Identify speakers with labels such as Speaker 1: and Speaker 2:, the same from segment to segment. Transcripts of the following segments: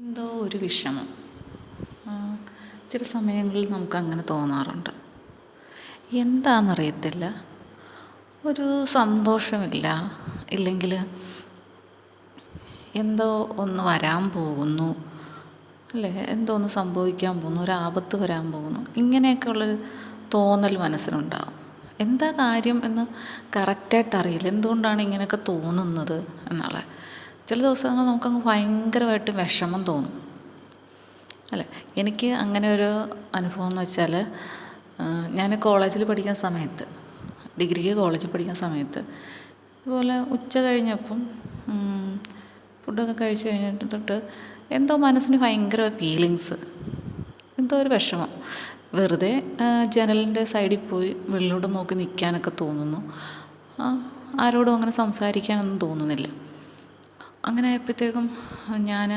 Speaker 1: എന്തോ ഒരു വിഷമം. ചില സമയങ്ങളിൽ നമുക്കങ്ങനെ തോന്നാറുണ്ട്. എന്താണെന്നറിയത്തില്ല ഒരു സന്തോഷമില്ല. ഇല്ലെങ്കിൽ എന്തോ ഒന്ന് വരാൻ പോകുന്നു. അല്ലേ? എന്തോ ഒന്ന് സംഭവിക്കാൻ പോകുന്നു. ഒരു ആപത്ത് വരാൻ പോകുന്നു. ഇങ്ങനെയൊക്കെ ഉള്ളൊരു തോന്നൽ മനസ്സിലുണ്ടാകും എന്താ കാര്യം എന്ന് കറക്റ്റായിട്ട് അറിയില്ല. എന്തുകൊണ്ടാണ് ഇങ്ങനെയൊക്കെ തോന്നുന്നത് എന്നുള്ളത് ചില ദിവസങ്ങൾ നമുക്കങ്ങ് ഭയങ്കരമായിട്ട് വിഷമം തോന്നും. അല്ല? എനിക്ക് അങ്ങനെ ഒരു അനുഭവം എന്ന് വെച്ചാൽ ഞാൻ കോളേജിൽ പഠിക്കുന്ന സമയത്ത് ഡിഗ്രിക്ക് കോളേജിൽ പഠിക്കുന്ന സമയത്ത് ഇതുപോലെ ഉച്ച കഴിഞ്ഞപ്പം ഫുഡൊക്കെ കഴിച്ച് കഴിഞ്ഞിട്ട് തൊട്ട് എന്തോ മനസ്സിന് ഭയങ്കര ഫീലിങ്സ് എന്തോ ഒരു വിഷമം. വെറുതെ ജനലിന്റെ സൈഡിൽ പോയി വെള്ളിലോട്ട് നോക്കി നിൽക്കാനൊക്കെ തോന്നുന്നു. ആരോടും അങ്ങനെ സംസാരിക്കാനൊന്നും തോന്നുന്നില്ല. അങ്ങനെ ആയപ്പോഴത്തേക്കും ഞാൻ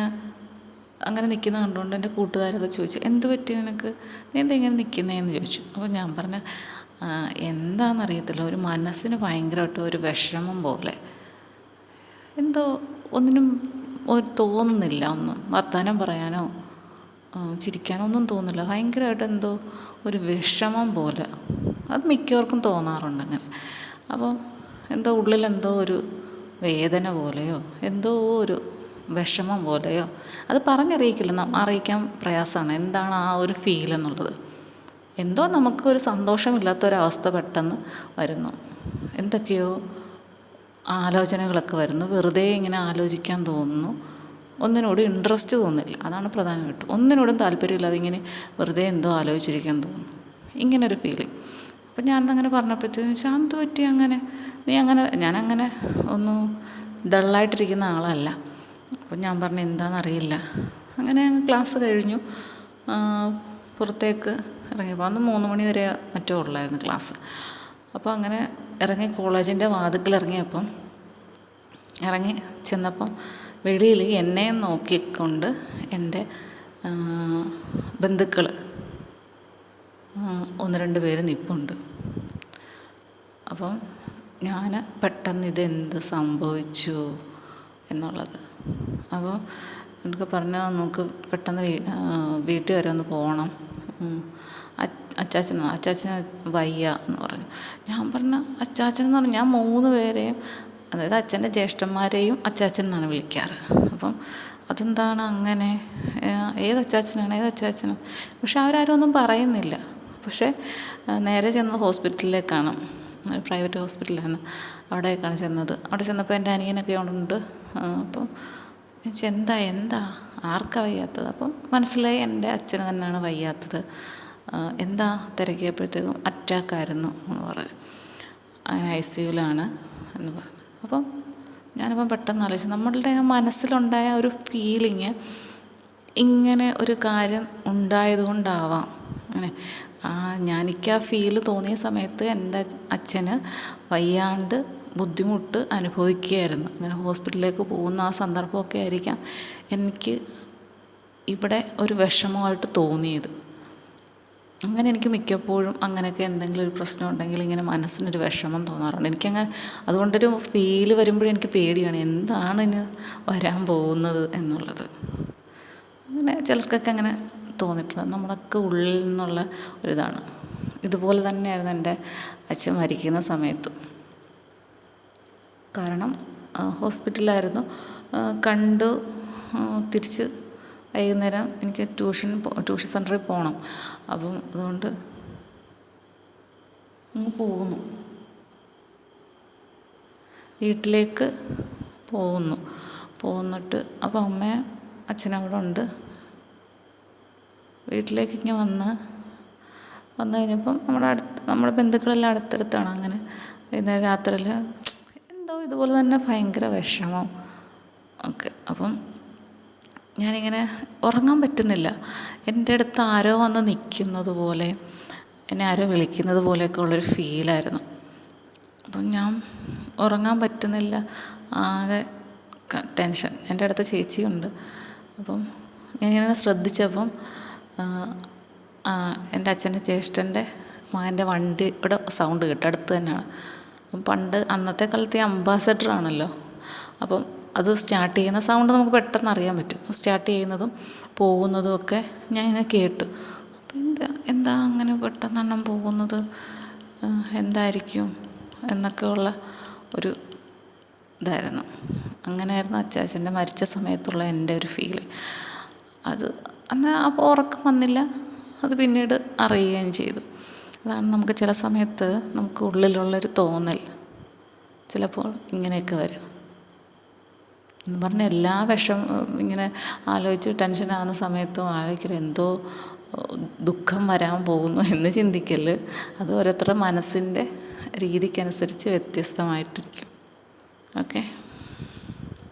Speaker 1: അങ്ങനെ നിൽക്കുന്ന കണ്ടുകൊണ്ട് എന്റെ കൂട്ടുകാരൊക്കെ ചോദിച്ചു എന്ത് പറ്റി നിനക്ക്? നീ എന്താ ഇങ്ങനെ നിൽക്കുന്നതെന്ന് ചോദിച്ചു. അപ്പോൾ ഞാൻ പറഞ്ഞ എന്താണെന്നറിയത്തില്ല ഒരു മനസ്സിന് ഭയങ്കരമായിട്ട് ഒരു വിഷമം പോലെ. എന്തോ ഒന്നിനും ഒരു തോന്നുന്നില്ല ഒന്നും വർത്തമാനം പറയാനോ ചിരിക്കാനോ ഒന്നും തോന്നുന്നില്ല. ഭയങ്കരമായിട്ട് എന്തോ ഒരു വിഷമം പോലെ. അത് മിക്കവർക്കും തോന്നാറുണ്ട് അങ്ങനെ. അപ്പോൾ എന്തോ ഉള്ളിലെന്തോ ഒരു വേദന പോലെയോ എന്തോ ഒരു വിഷമം പോലെയോ. അത് പറഞ്ഞറിയിക്കില്ല. അറിയിക്കാൻ പ്രയാസമാണ്. എന്താണ് ആ ഒരു ഫീൽ എന്നുള്ളത്. എന്തോ നമുക്കൊരു സന്തോഷമില്ലാത്തൊരവസ്ഥ പെട്ടെന്ന് വരുന്നു. എന്തൊക്കെയോ ആലോചനകളൊക്കെ വരുന്നു. വെറുതെ ഇങ്ങനെ ആലോചിക്കാൻ തോന്നുന്നു. ഒന്നിനോടും ഇൻട്രസ്റ്റ് തോന്നില്ല. അതാണ് പ്രധാനമായിട്ടും. ഒന്നിനോടും താല്പര്യമില്ലാതെ ഇങ്ങനെ വെറുതെ എന്തോ ആലോചിച്ചിരിക്കാൻ തോന്നുന്നു. ഇങ്ങനൊരു ഫീലിംഗ് അപ്പം ഞാനതങ്ങനെ പറഞ്ഞപ്പോഴത്തേക്കും ശാന്ത് പറ്റി അങ്ങനെ നീ അങ്ങനെ ഞാനങ്ങനെ ഒന്നും ഡള്ളായിട്ടിരിക്കുന്ന ആളല്ല. അപ്പം ഞാൻ പറഞ്ഞു എന്താണെന്നറിയില്ല അങ്ങനെ ക്ലാസ് കഴിഞ്ഞു. പുറത്തേക്ക് ഇറങ്ങിയപ്പോൾ അന്ന് മൂന്ന് മണി വരെ മറ്റോ ഉള്ളായിരുന്നു ക്ലാസ്. അപ്പോൾ അങ്ങനെ ഇറങ്ങി കോളേജിന്റെ വാതിക്കൽ ഇറങ്ങിയപ്പം ഇറങ്ങി ചെന്നപ്പം വെളിയിൽ എന്നെ നോക്കിക്കൊണ്ട് എന്റെ ബന്ധുക്കൾ ഒന്ന് രണ്ട് പേര് നിൽപ്പുണ്ട് അപ്പം ഞാൻ പെട്ടെന്ന് ഇതെന്ത് സംഭവിച്ചു എന്നുള്ളത്. അപ്പോൾ എനിക്ക് പറഞ്ഞാൽ നമുക്ക് പെട്ടെന്ന് വീട്ടിൽ വരെ ഒന്ന് പോകണം. അച്ചാച്ചൻ അച്ചാച്ചന് വയ്യ എന്ന് പറഞ്ഞു. ഞാൻ പറഞ്ഞ അച്ചാച്ചൻ എന്ന് ഞാൻ മൂന്ന് പേരെയും അതായത് അച്ഛന്റെ ജ്യേഷ്ഠന്മാരെയും അച്ചാച്ചൻ എന്നാണ് വിളിക്കാറ്. അപ്പം അതെന്താണ് അങ്ങനെ? ഏത് അച്ചാച്ചനാണ്? ഏത് അച്ചാച്ചനാണ്? പക്ഷെ അവരാരും ഒന്നും പറയുന്നില്ല. പക്ഷേ നേരെ ചെന്ന് ഹോസ്പിറ്റലിലേക്കാണ്. പ്രൈവറ്റ് ഹോസ്പിറ്റലാണ് അവിടേക്കാണ് ചെന്നത്. അവിടെ ചെന്നപ്പോൾ എന്റെ അനിയനൊക്കെ ഉണ്ട്. അപ്പം എന്താ എന്താ? ആർക്കാ വയ്യാത്തത്? അപ്പം മനസ്സിലായി എന്റെ അച്ഛന് തന്നെയാണ് വയ്യാത്തത്. എന്താ തിരക്കിയപ്പോഴത്തേക്കും അറ്റാക്കായിരുന്നു എന്ന് പറഞ്ഞു. അങ്ങനെ ഐ സി യുലാണ് എന്ന് പറഞ്ഞു. അപ്പം ഞാനിപ്പം പെട്ടെന്ന് ആലോചിച്ചു നമ്മളുടെ മനസ്സിലുണ്ടായ ഒരു ഫീലിങ് ഇങ്ങനെ ഒരു കാര്യം ഉണ്ടായതുകൊണ്ടാവാം അങ്ങനെ ആ ഞാനിക്ക് ആ ഫീൽ തോന്നിയ സമയത്ത് എന്റെ അച്ഛന് വയ്യാണ്ട് ബുദ്ധിമുട്ട് അനുഭവിക്കുകയായിരുന്നു. അങ്ങനെ ഹോസ്പിറ്റലിലേക്ക് പോകുന്ന ആ സന്ദർഭമൊക്കെ ആയിരിക്കാം എനിക്ക് ഇവിടെ ഒരു വിഷമമായിട്ട് തോന്നിയത്. അങ്ങനെ എനിക്ക് മിക്കപ്പോഴും അങ്ങനെയൊക്കെ എന്തെങ്കിലും ഒരു പ്രശ്നം ഉണ്ടെങ്കിൽ ഇങ്ങനെ മനസ്സിനൊരു വിഷമം തോന്നാറുണ്ട്. എനിക്കങ്ങനെ അതുകൊണ്ടൊരു ഫീൽ വരുമ്പോഴും എനിക്ക് പേടിയാണ് എന്താണ് ഇനി വരാൻ പോകുന്നത് എന്നുള്ളത്. അങ്ങനെ ചിലർക്കൊക്കെ അങ്ങനെ തോന്നിയിട്ടുണ്ട് നമ്മളൊക്കെ ഉള്ളിൽ നിന്നുള്ള ഒരിതാണ്. ഇതുപോലെ തന്നെയായിരുന്നു എന്റെ അച്ഛൻ മരിക്കുന്ന സമയത്തും. കാരണം ഹോസ്പിറ്റലിലായിരുന്നു. കണ്ടു തിരിച്ച് വൈകുന്നേരം എനിക്ക് ട്യൂഷൻ ട്യൂഷൻ സെന്ററിൽ പോകണം. അപ്പം അതുകൊണ്ട് അങ്ങ് പോകുന്നു. വീട്ടിലേക്ക് പോകുന്നു. പോന്നിട്ട് അപ്പം അമ്മ അച്ഛനവിടെ ഉണ്ട്. വീട്ടിലേക്ക് ഇങ്ങനെ വന്ന് വന്നു കഴിഞ്ഞപ്പം നമ്മുടെ അടുത്ത് നമ്മുടെ ബന്ധുക്കളെല്ലാം അടുത്തടുത്താണ് അങ്ങനെ. വൈകുന്നേരം രാത്രിയിൽ എന്തോ ഇതുപോലെ തന്നെ ഭയങ്കര വിഷമം ഒക്കെ. അപ്പം ഞാനിങ്ങനെ ഉറങ്ങാൻ പറ്റുന്നില്ല. എന്റെ അടുത്ത് ആരോ വന്ന് നിൽക്കുന്നത് പോലെ എന്നെ ആരോ വിളിക്കുന്നത് പോലെയൊക്കെ ഉള്ളൊരു ഫീലായിരുന്നു അപ്പം ഞാൻ ഉറങ്ങാൻ പറ്റുന്നില്ല. ആകെ ടെൻഷൻ എന്റെ അടുത്ത് ചേച്ചിയുണ്ട്. അപ്പം ഞാനിങ്ങനെ ശ്രദ്ധിച്ചപ്പം എന്റെ അച്ഛന്റെ ജ്യേഷ്ഠന്റെ മകന്റെ വണ്ടിയുടെ സൗണ്ട് കേട്ടു അടുത്ത് തന്നെയാണ്. പണ്ട് അന്നത്തെ കാലത്ത് ഈ അംബാസഡർ ആണല്ലോ അപ്പം അത് സ്റ്റാർട്ട് ചെയ്യുന്ന സൗണ്ട് നമുക്ക് പെട്ടെന്ന് അറിയാൻ പറ്റും. സ്റ്റാർട്ട് ചെയ്യുന്നതും പോകുന്നതും ഒക്കെ ഞാൻ ഇങ്ങനെ കേട്ടു. അപ്പം എന്താ എന്താ അങ്ങനെ പെട്ടെന്നെണ്ണം പോകുന്നത്? എന്തായിരിക്കും എന്നൊക്കെയുള്ള ഒരു ഇതായിരുന്നു. അങ്ങനെയായിരുന്നു അച്ചാച്ചന്റെ മരിച്ച സമയത്തുള്ള എന്റെ ഒരു ഫീൽ അത് അന്ന് അപ്പോൾ ഉറക്കം വന്നില്ല. അത് പിന്നീട് അറിയുകയും ചെയ്തു. അതാണ് നമുക്ക് ചില സമയത്ത് നമുക്ക് ഉള്ളിലുള്ളൊരു തോന്നൽ. ചിലപ്പോൾ ഇങ്ങനെയൊക്കെ വരും. എന്ന് പറഞ്ഞാൽ എല്ലാ വിഷം ഇങ്ങനെ ആലോചിച്ച് ടെൻഷനാകുന്ന സമയത്തും ആലോചിക്കൽ എന്തോ ദുഃഖം വരാൻ പോകുന്നു എന്ന് ചിന്തിക്കൽ അത് ഓരോരുത്തരുടെ മനസ്സിന്റെ രീതിക്കനുസരിച്ച് വ്യത്യസ്തമായിട്ടിരിക്കും. ഓക്കെ?